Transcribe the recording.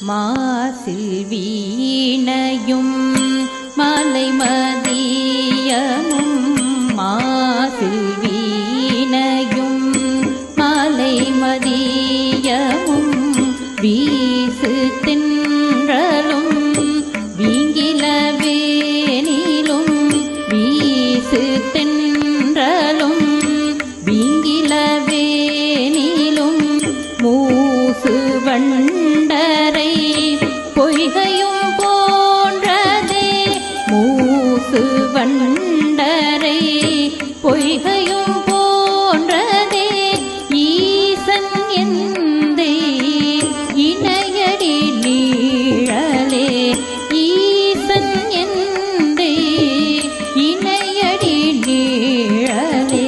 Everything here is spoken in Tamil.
மாசில் வீணையும் மலை மதியமும் மாசில் வீணையும் மலை மதியமும் வீசு தின்றலும் வீங்கிலவேனிலும் வீசு தின்றலும் வீங்கிலவேனிலும் மூசு வண்டரை பொய்கையும் போன்றதே ஈசன் எந்தை இணையடி நீழலே ஈசன் எந்தை இணையடி நீழலே.